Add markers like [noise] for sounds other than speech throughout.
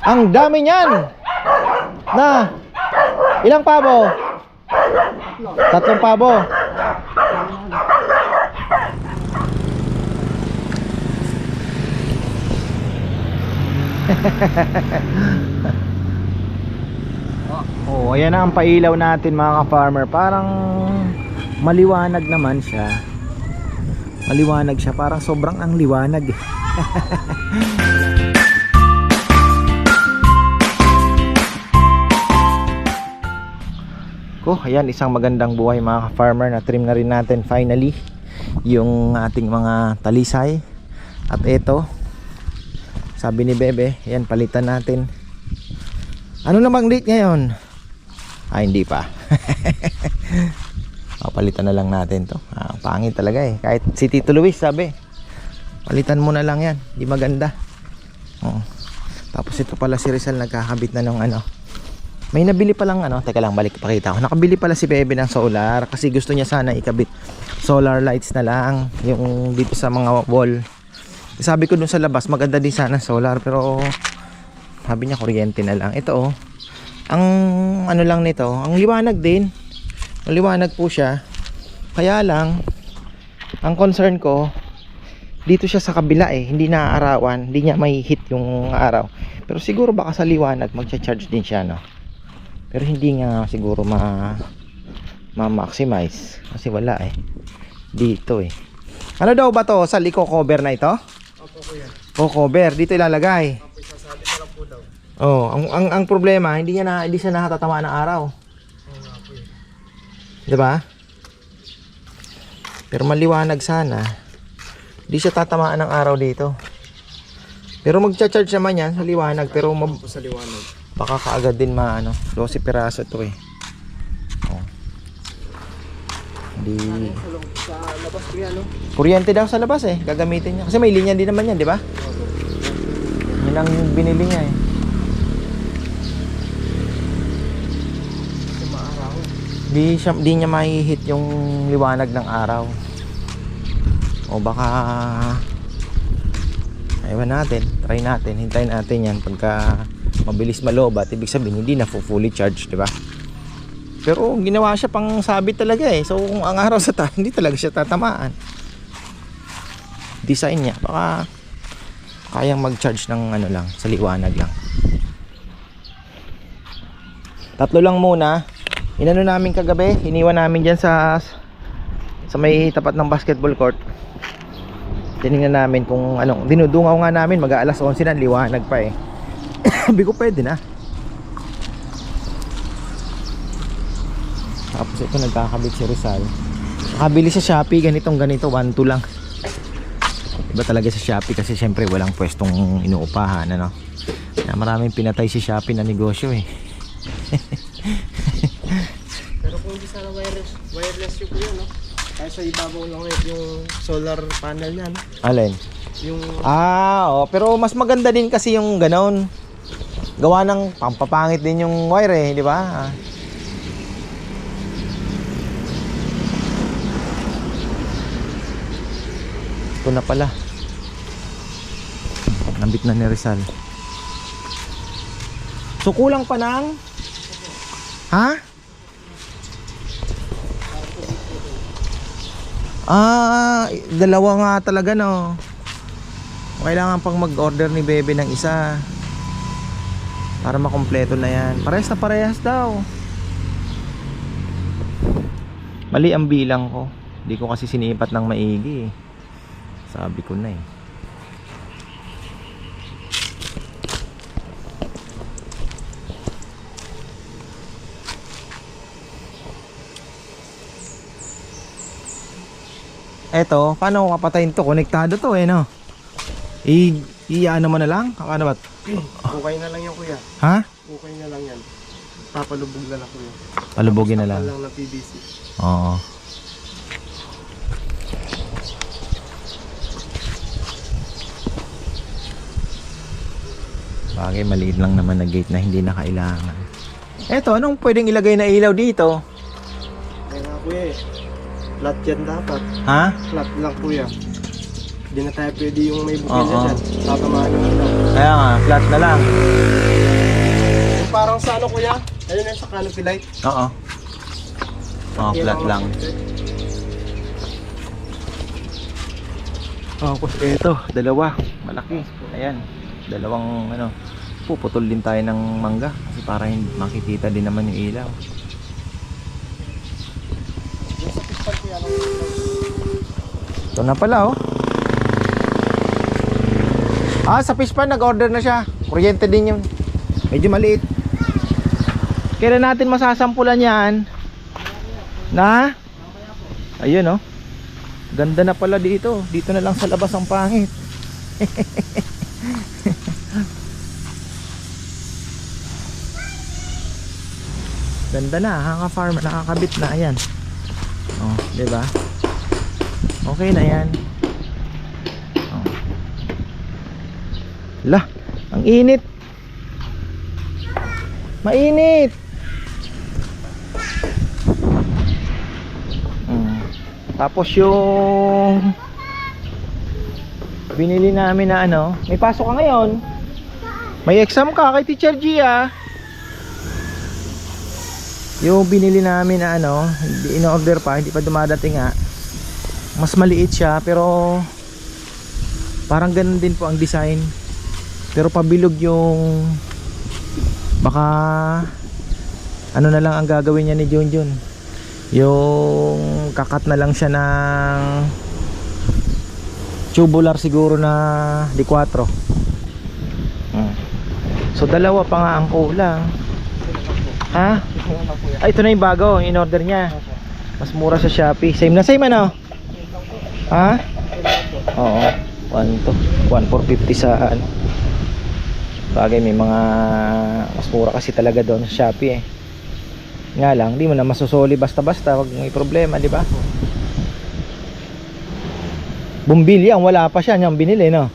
Ang dami niyan. Na. Ilang pabo? Tatlong pabo. [laughs] Oh, ayan na ang pailaw natin mga ka-farmer. Parang maliwanag naman siya. Maliwanag siya, parang sobrang ang liwanag. [laughs] Ko, ayan isang magandang buhay mga ka-farmer na trim na rin natin finally yung ating mga talisay. At ito, sabi ni Bebe, ayan palitan natin. Ano namang date ngayon? Ah, hindi pa. [laughs] Papalitan na lang natin to. Ah, pangit talaga eh. Kahit si Tito Luis sabi, palitan mo na lang yan. Di maganda. Oo. Tapos ito pala si Rizal nagkakabit na ng ano. May nabili pa lang ano. Teka lang, balik pakita ko. Nakabili pala si Bebe ng solar kasi gusto niya sana ikabit solar lights na lang yung dito sa mga wall. Sabi ko dun sa labas, maganda din sana solar pero sabi niya kuryente na lang. Ito oh. Ang ano lang nito, ang liwanag din. Ang liwanag po siya. Kaya lang ang concern ko dito siya sa kabila eh, hindi naaarawan, hindi niya may hit yung araw. Pero siguro baka sa liwanag magcha-charge din siya no. Pero hindi nga siguro ma ma-maximize kasi wala eh. Dito eh. Ano daw ba to? Sa liko cover na ito? Opo kuya. O cover, dito ilalagay. Opo, ko lang po daw. Oh, ang, ang ang problema, hindi niya na hindi siya nakatatamaan ng araw, Oo nga po eh. 'di ba? Pero maliwanag sana. Hindi siya tatamaan ng araw dito. Pero magcha-charge naman yan sa liwanag pero mab- sa liwanag. Baka kaagad din maano, 12 piraso to eh. Oh. Hindi Sa, labas kuya no? kuryente daw sa labas eh, gagamitin niya. Kasi may linya din naman yan, di ba? Yun ang binili niya eh. Di, siya, di niya mahihit yung liwanag ng araw. O baka Ewan natin, try natin, hintayin natin yan pagka mabilis malobat, ibig sabihin hindi na fully charged, di ba? Pero ginawa siya pang sabit talaga eh. So kung ang araw sa tayo, [laughs] hindi talaga siya tatamaan. Design niya, baka kayang mag-charge ng ano lang, sa liwanag lang. Tatlo lang muna. Inano namin kagabi, iniwan namin diyan sa sa may tapat ng basketball court. Tiningnan namin kung anong dinudungaw nga namin mag alas 11 na liwanag pa eh. Sabi ko pwede na. Tapos ito nagkakabit si Rizal. Nakabili sa Shopee ganitong ganito 1 2 lang. Iba talaga sa Shopee kasi syempre walang pwestong inuupahan ano. Kaya maraming pinatay si Shopee na negosyo eh. [laughs] Pero kung hindi sana wireless, wireless yung kuya no? Kaya sa ibabaw lang yung solar panel niya no? Alin? Yung Ah, oh, pero mas maganda din kasi yung ganon. Gawa ng pampapangit din yung wire eh, di ba? Ah. Ito na pala. Nabit na ni Rizal. So kulang pa ng Ha? Ah, dalawa nga talaga no. Kailangan pang mag-order ni Bebe ng isa para makompleto na yan. Parehas na parehas daw. Mali ang bilang ko. Hindi ko kasi sinipat ng maigi eh. Sabi ko na eh. Eto, paano ko papatayin to? Konektado to eh no? I, i-ano mo na lang? Ano ba? ukay na lang yung kuya. Ha? Ukay na lang yan. Papalubog na lang kuya. Palubogin na lang. Tapos lang ng PVC. Oo. Bagay, maliit lang naman na gate na hindi na kailangan. Eto, anong pwedeng ilagay na ilaw dito? Kaya nga kuya eh. Flat yan dapat. Ha? Flat lang kuya. Hindi na tayo pwede yung may bukil Oo. na dyan. Tatamaan na lang. Kaya nga, flat na lang. Yung parang sa ano kuya? Ayun na sa canopy light. Oo. Oh, Yan flat ang- lang. Tapos ito, dalawa, malaki. Ayan, dalawang ano, puputol din tayo ng mangga kasi para hindi makikita din naman yung ilaw. Yung sa pispan kuya. ano? Ito na pala oh. Ah, sa pispan nag-order na siya. Kuryente din yun. Medyo maliit. Kailan natin masasampulan yan? Na? Ayun oh. Ganda na pala dito. Dito na lang sa labas ang pangit. [laughs] Ganda na, hanga farm, nakakabit na ayan. Oh, 'di ba? Okay na 'yan. Lah, ang init. Mainit. Mm. Tapos yung binili namin na ano, may pasok ka ngayon. May exam ka kay Teacher Gia. Yung binili namin na ano, hindi in-order pa, hindi pa dumadating nga. Mas maliit siya pero parang ganun din po ang design. Pero pabilog yung baka ano na lang ang gagawin niya ni Junjun. Yung kakat na lang siya ng tubular siguro na D4. Hmm. So dalawa pa nga ang kulang. Ha? Ay, ito na yung bago, in order niya. Mas mura sa Shopee. Same na same ano? Ha? Oo. 1 to 1,450 sa ano. Bagay may mga mas mura kasi talaga doon sa Shopee eh. Nga lang, di mo na masusoli basta-basta, wag may problema, di ba? Bumbilya, wala pa siya, niyang binili, no?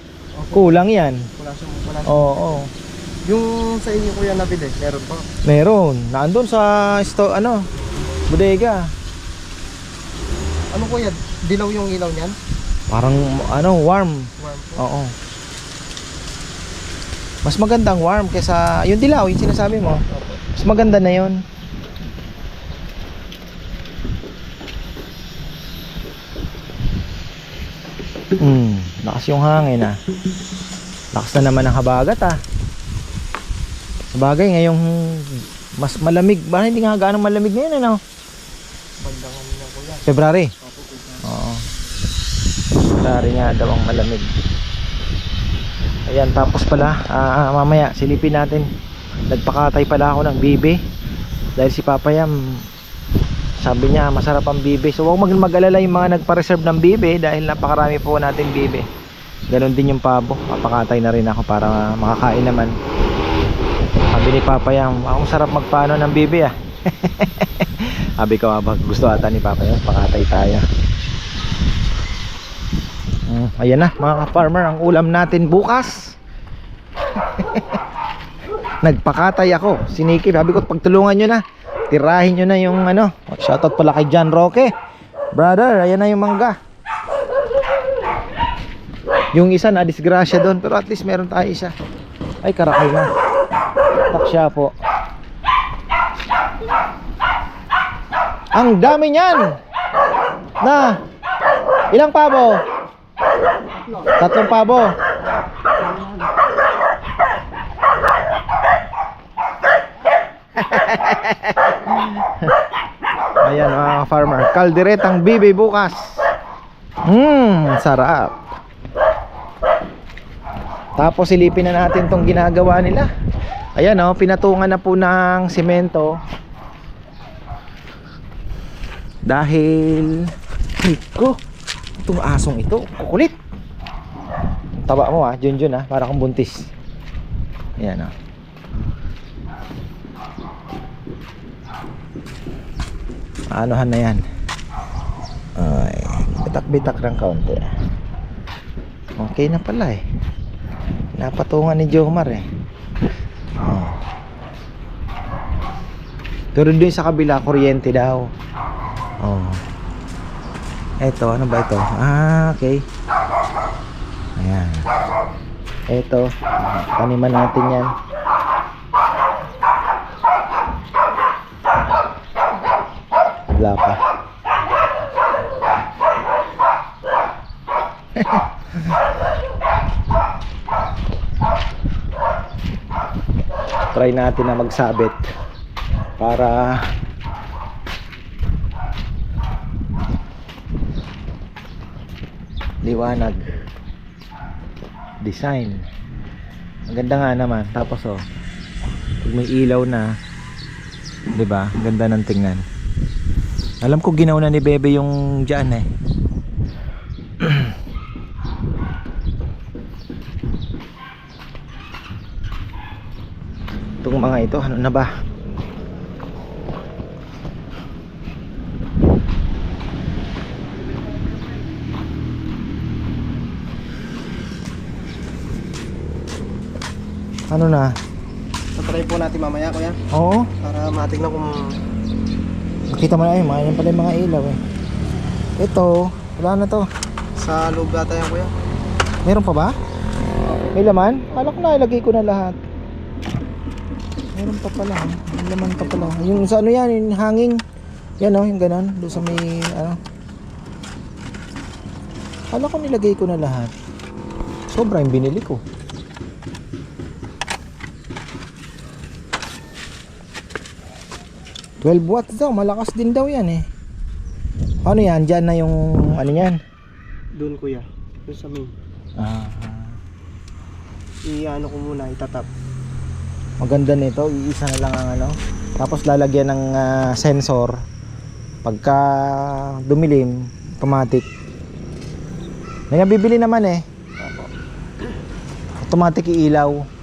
Kulang yan. Wala siyang, wala siyang. Oo, oo. Yung sa inyo kuya nabili, meron pa. Meron. Naandun sa sto ano, bodega. Ano kuya? Dilaw yung ilaw niyan? Parang ano, warm. Warm po. Oo. Mas magandang warm kaysa yung dilaw, yung sinasabi mo. Mas maganda na yon. Hmm, lakas yung hangin ah. Lakas na naman ang habagat ah. Sabagay ngayong mas malamig, ba hindi nga gaano malamig ngayon ano? Bandang. February. Oo. February nga daw ang malamig. Ayan, tapos pala, ah, ah, mamaya silipin natin. Nagpakatay pala ako ng bibe. Dahil si Papa Yam, sabi niya masarap ang bibe. So huwag mag mag-alala yung mga nagpa-reserve ng bibe dahil napakarami po natin bibe. Ganon din yung pabo. Papakatay na rin ako para makakain naman. Sabi ni Papa Yam, ang sarap magpaano ng bibe ah. [laughs] Sabi ko, gusto ata ni Papa Yam, pakatay tayo. Mm, ayan na mga ka-farmer ang ulam natin bukas. [laughs] Nagpakatay ako. Siniki, sabi ko pagtulungan nyo na. Tirahin nyo na yung ano. Shoutout pala kay John Roque. Brother, ayan na yung mangga. Yung isa na disgrasya doon pero at least meron tayo isa. Ay karakay na. Taksya po. Ang dami niyan. Na. Ilang pabo? Tatlong pabo. [laughs] Ayan mga farmer. Kalderetang bibi bukas. Mmm, sarap. Tapos silipin na natin tong ginagawa nila. Ayan oh, pinatungan na po ng semento. Dahil ko itong asong ito, kukulit. Taba mo ah, Junjun ah, para kang buntis. Ayan ah. Anohan na yan. Ay, bitak-bitak ng kaunti. Okay na pala eh. Napatungan ni Jomar eh. Oh. Pero sa kabila, kuryente daw. Oh. Eto, ano ba ito? Ah, okay. Ayan. Ito, taniman natin yan. Wala pa. Try natin na magsabit para liwanag design. Ang ganda nga naman. Tapos oh pag may ilaw na 'di ba ganda ng tingnan. Alam ko ginaw na ni Bebe yung diyan eh. [clears throat] Itong mga ito ano na ba ano na Tatry po natin mamaya kuya. oo Para matignan kung Makita mo na ayun, mga yan pala yung mga ilaw eh. Ito, wala na to. sa loob ata yan kuya. Meron pa ba? May laman? Kala ko na ilagay ko na lahat. Meron pa pala. oh. May laman pa pala. Yung sa ano yan, yung hanging. Yan oh, yung ganon. Doon sa may ano. Kala ko nilagay ko na lahat. Sobra yung binili ko. Twelve watts daw, malakas din daw yan eh. Ano yan? Diyan na yung ano yan? Doon kuya. Doon sa main. Ah, I-ano ko muna, itatap. maganda nito, iisa na lang ang ano. Tapos lalagyan ng ah, sensor. Pagka dumilim, automatic. May nabibili naman eh. Automatic iilaw.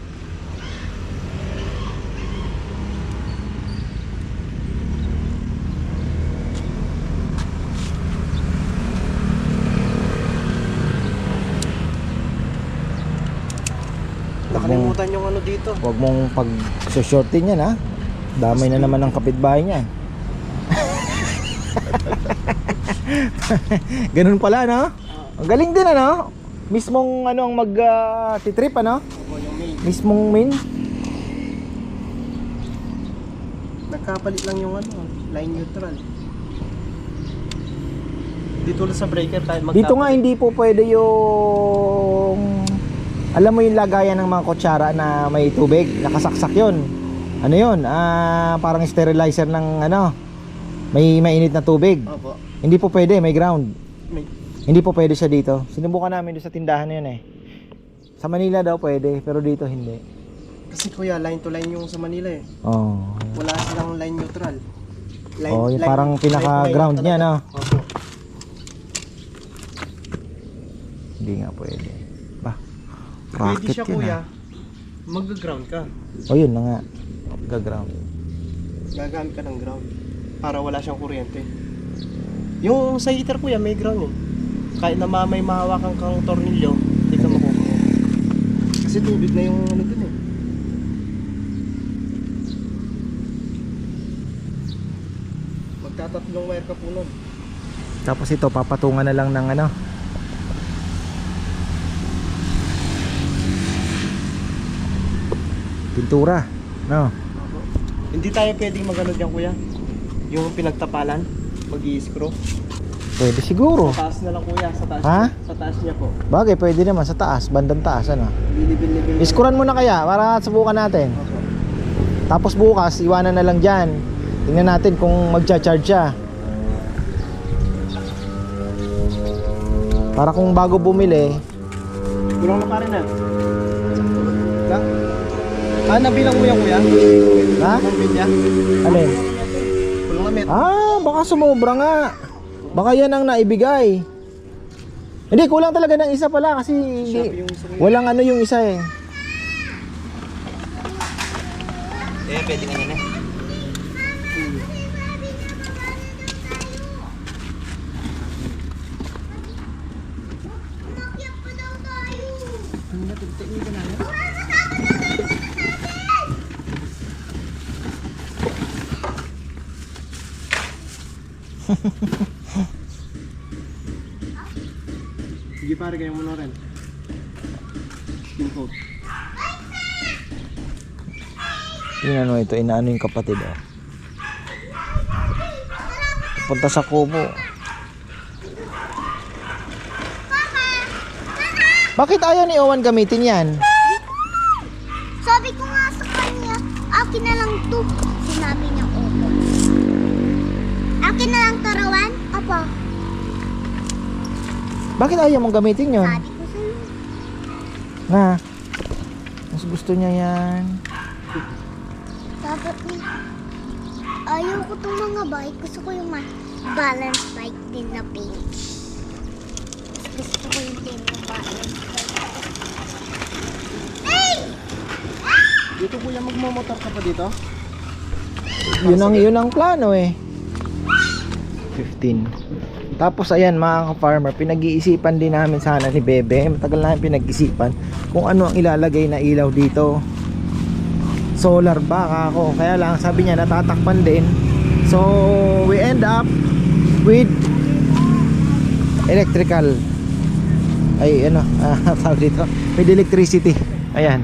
Nakalimutan yung ano dito. Huwag mong pag shortin yan ha. Damay na naman ng kapitbahay niyan. [laughs] Ganun pala no? Ang galing din ano? Mismong ano ang mag ah, titrip ano? Mismong main. Nagkapalit lang yung ano, line neutral. Dito lang sa breaker tayo magkapalit. Dito nga hindi po pwede yung alam mo yung lagayan ng mga kutsara na may tubig, nakasaksak 'yon. Ano 'yon? Ah, parang sterilizer ng ano. May mainit na tubig. Opo. Hindi po pwede, may ground. May, Hindi po pwede siya dito. Sinubukan namin doon sa tindahan na yun eh. Sa Manila daw pwede, pero dito hindi. kasi kuya, line to line yung sa Manila eh. Oh. Wala silang line neutral. Line, Oh, yung parang pinaka-ground niya, no? Opo. Hindi nga pwede. Pwede Rocket siya yun kuya. ah. Mag-ground ka. Oh, yun na nga. Gaground. Gagamit ka ng ground. Para wala siyang kuryente. Yung sa heater kuya, may ground yun. Kahit na ma- may mahawakan kang tornilyo, hindi ka makukuha. Kasi tubig na yung ano dun eh. Magtatatlong wire ka po nun. Tapos ito, papatungan na lang ng ano. Pintura. No? Hindi tayo pwedeng magano dyan kuya. Yung pinagtapalan, mag-i-screw. Pwede siguro. Sa taas na lang kuya, sa taas. Ha? Sa taas niya po. Bagay, pwede naman sa taas, bandang taas ano. Bilibil-libil. Iskuran mo na kaya para subukan natin. Opo. Tapos bukas, iwanan na lang dyan. Tingnan natin kung magcha-charge siya. Para kung bago bumili, Kulang na pa rin ah. Lang? Ah, nabilang mo yan kuya? ha? Nabil niya? Alin? Kulang na met. Ah, baka sumobra nga. Baka yan ang naibigay. Hindi, kulang talaga ng isa pala kasi hindi, walang ano yung isa eh. Eh, pwede nga na. Sige pare, ganyan mo na rin. coat. Tingnan mo ito, inaano yung kapatid oh. Punta sa kubo. Bakit ayaw ni Owen gamitin yan? Bakit ayaw mong gamitin yun? Sabi ko sa'yo. Na, mas gusto niya yan. Dapat ni... Ayaw ko itong mga bike. Gusto ko yung ma- balance bike din na pink. Gusto ko yung pink na balance bike. Hey! Dito kuya, magmamotor ka pa dito? Yun ang, yun ang plano eh. 15. Tapos ayan mga ka-farmer, pinag-iisipan din namin sana ni Bebe. Matagal na namin pinag-isipan kung ano ang ilalagay na ilaw dito. Solar ba ako? Kaya lang sabi niya natatakpan din. So we end up with electrical ay ano [laughs] ah, tawag dito with electricity ayan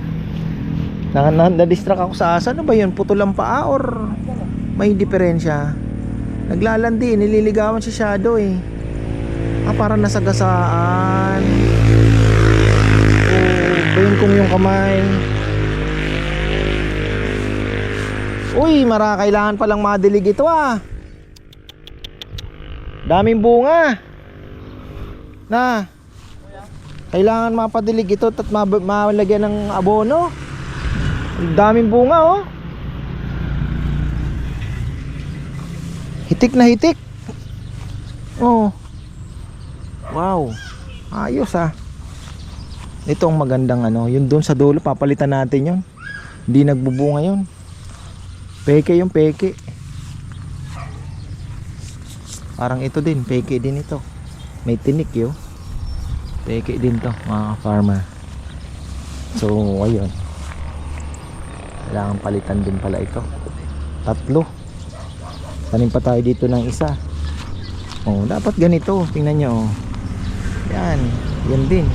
na, na, na-distract ako sa asa ano ba yun putol ang paa or may diferensya naglalandi nililigawan si Shadow eh. Ah parang nasagasaan. Oh bayin kong yung kamay? Uy mara kailangan palang madilig ito ah. Daming bunga. Na kailangan mapadilig ito at ma malagyan ng abono. Daming bunga oh hitik na hitik. Oh. Wow. Ayos ah. Ito ang magandang ano yun doon sa dulo papalitan natin yun. Hindi nagbubunga yun. Peke yung peke. Parang ito din peke din ito. May tinik yun peke din to mga farmer so ayun. Kailangan palitan din pala ito. Tatlo tanim pa tayo dito ng isa. Oh dapat ganito. Tingnan nyo oh. yan. Yan din.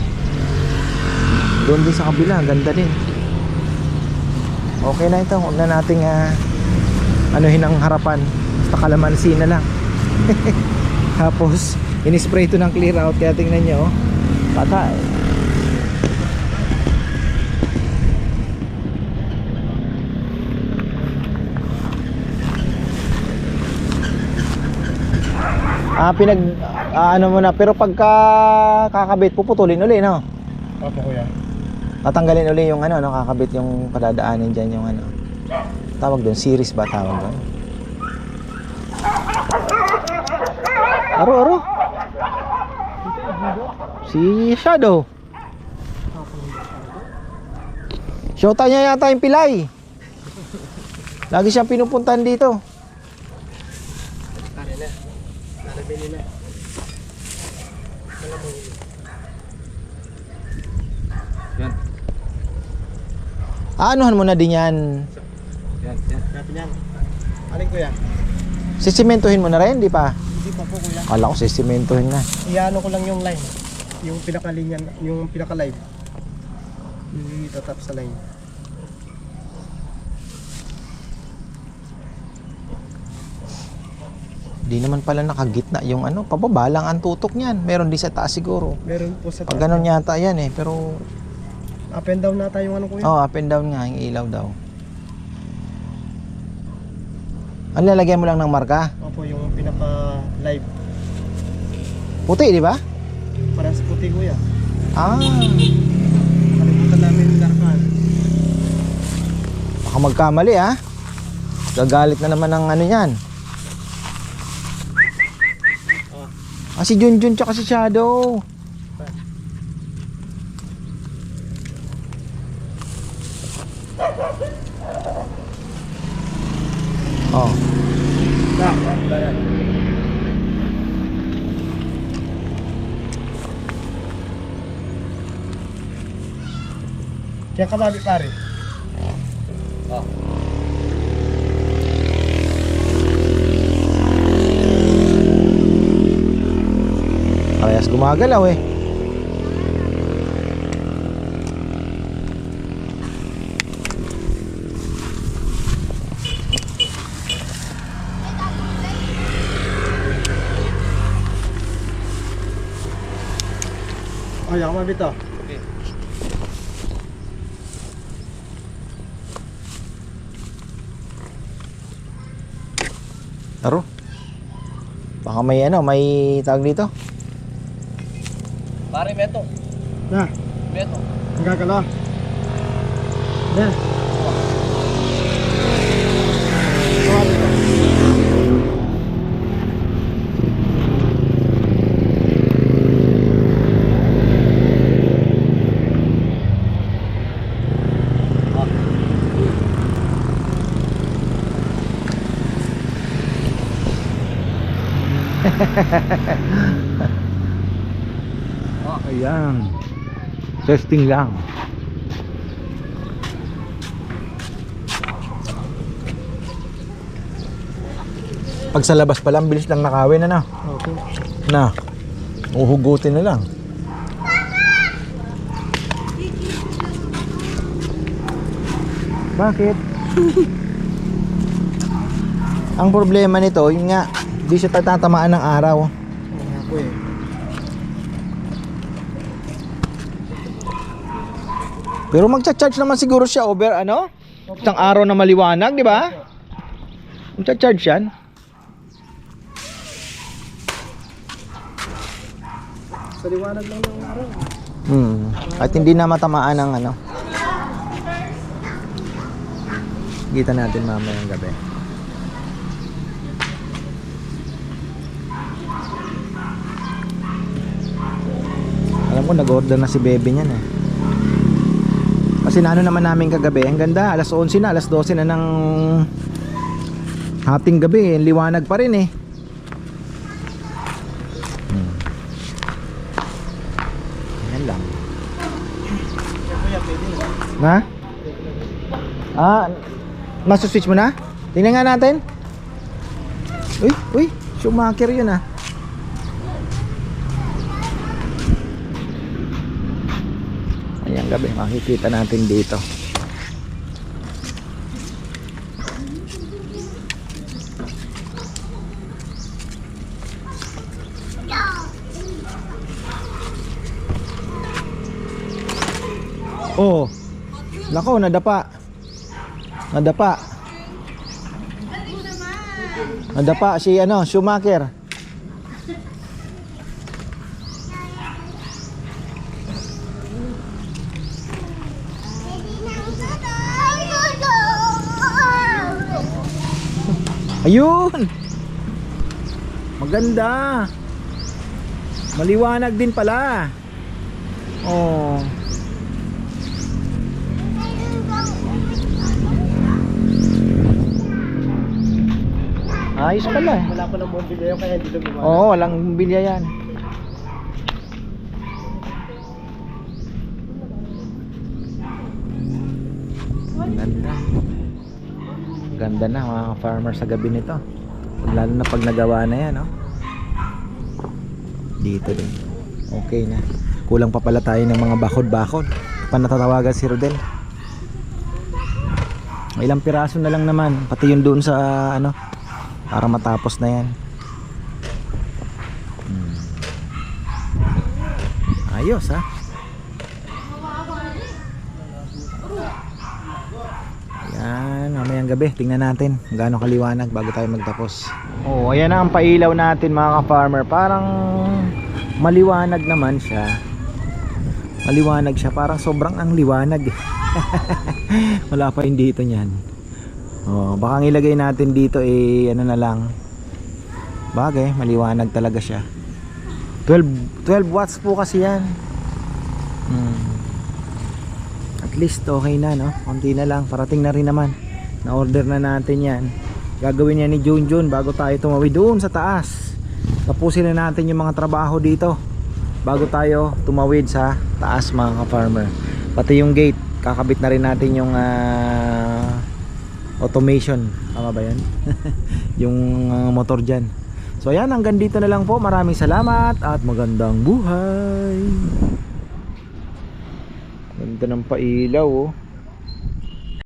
Doon din sa kabila. Ganda din. Okay na ito. Huwag na nating ah, anuhin ang harapan. Basta kalamansi na lang. [laughs] Tapos in-spray ito ng clear out. Kaya tingnan nyo oh. patay Ah, pinag ah, ano mo na pero pagka kakabit puputulin uli no. Opo kuya. Tatanggalin uli yung ano, no, kakabit yung padadaanin diyan yung ano. Tawag doon, series ba tawag doon? Aro, aro. Si Shadow. Shota niya yata yung pilay. Lagi siyang pinupuntahan dito. Tari na. Nalabili na. Aanuhan mo na din yan. Yan, yan. Natin yan. Alin kuya? Sisimentohin mo na rin, di pa? Hindi pa po kuya. Kala ko sisimentohin na. Iano ko lang yung line. Yung pinakalinya, yung pinaka-live. Yung itatap sa line. Di naman pala nakagitna yung ano, pababa lang ang tutok niyan. Meron din sa taas siguro. Meron po sa Pag ganun yata yan eh, pero Up and down na tayo ano kuya. oh, up and down nga yung ilaw daw. Ano lalagyan mo lang ng marka? Opo, yung pinaka-live. Puti, di ba? Para sa puti kuya. Ah, Kalimutan namin yung darkan. baka magkamali ah. Gagalit na naman ng ano yan. Ah, si Junjun tsaka si Shadow. Oh. Kaya kababi pare. Madalas gumagalaw eh. Ayaw mo dito. Okay. Taro. Baka may ano, may tag dito. Pare, meto. Na, Meto. ang gagalaw. Na. [laughs] Ayan. Testing lang. Pag sa labas pa lang, bilis lang nakawin na na. Okay. Na. Uhugutin na lang. Bakit? [laughs] Ang problema nito, yun nga, di siya tatatamaan ng araw. Ako eh. Pero magcha-charge naman siguro siya over ano? Isang araw na maliwanag, di ba? Magcha-charge yan. Sa liwanag lang ng araw. Hmm. At hindi na matamaan ng ano. Kita natin mamayang gabi. Alam ko nag-order na si Bebe niyan eh. Kasi naano naman namin kagabi, ang ganda, alas 11 na, alas 12 na ng hating gabi, liwanag pa rin eh. Hmm. Yan? Ah, masuswitch mo na? Tingnan nga natin. Uy, uy, Schumacher yun ah. Ayan gabi, makikita natin dito. Oh. Nako, nadapa. Nadapa. Nadapa si ano, Schumacher. Ayun. Maganda. Maliwanag din pala. Oh. Ayos pala. eh. Wala pa ng mobilyo kaya hindi lumiwanag. Oo, walang bilya yan. Ganda. Ganda na mga farmer sa gabi nito. Lalo na pag nagawa na yan, no? Dito din. Okay na. Kulang pa pala tayo ng mga bakod-bakod. Pa natatawagan si Rodel. Ilang piraso na lang naman. Pati yun doon sa ano, para matapos na yan. Hmm. Ayos ha. Ayan, mamayang gabi, tingnan natin gaano kaliwanag bago tayo magtapos. Oh, ayan na ang pailaw natin mga ka-farmer. Parang maliwanag naman siya. Maliwanag siya, parang sobrang ang liwanag. [laughs] Wala pa yung dito niyan. Oh, baka ang ilagay natin dito eh ano na lang. Bagay, maliwanag talaga siya. 12 12 watts po kasi 'yan. Hmm. At least okay na no. Konti na lang, parating na rin naman. Na-order na natin 'yan. Gagawin yan ni Junjun bago tayo tumawid doon sa taas. Tapusin na natin yung mga trabaho dito bago tayo tumawid sa taas mga ka-farmer. Pati yung gate, kakabit na rin natin yung ah, automation. Tama ba yan? [laughs] yung ah, motor dyan. So ayan, hanggang dito na lang po. Maraming salamat at magandang buhay. Ganda ng pailaw oh.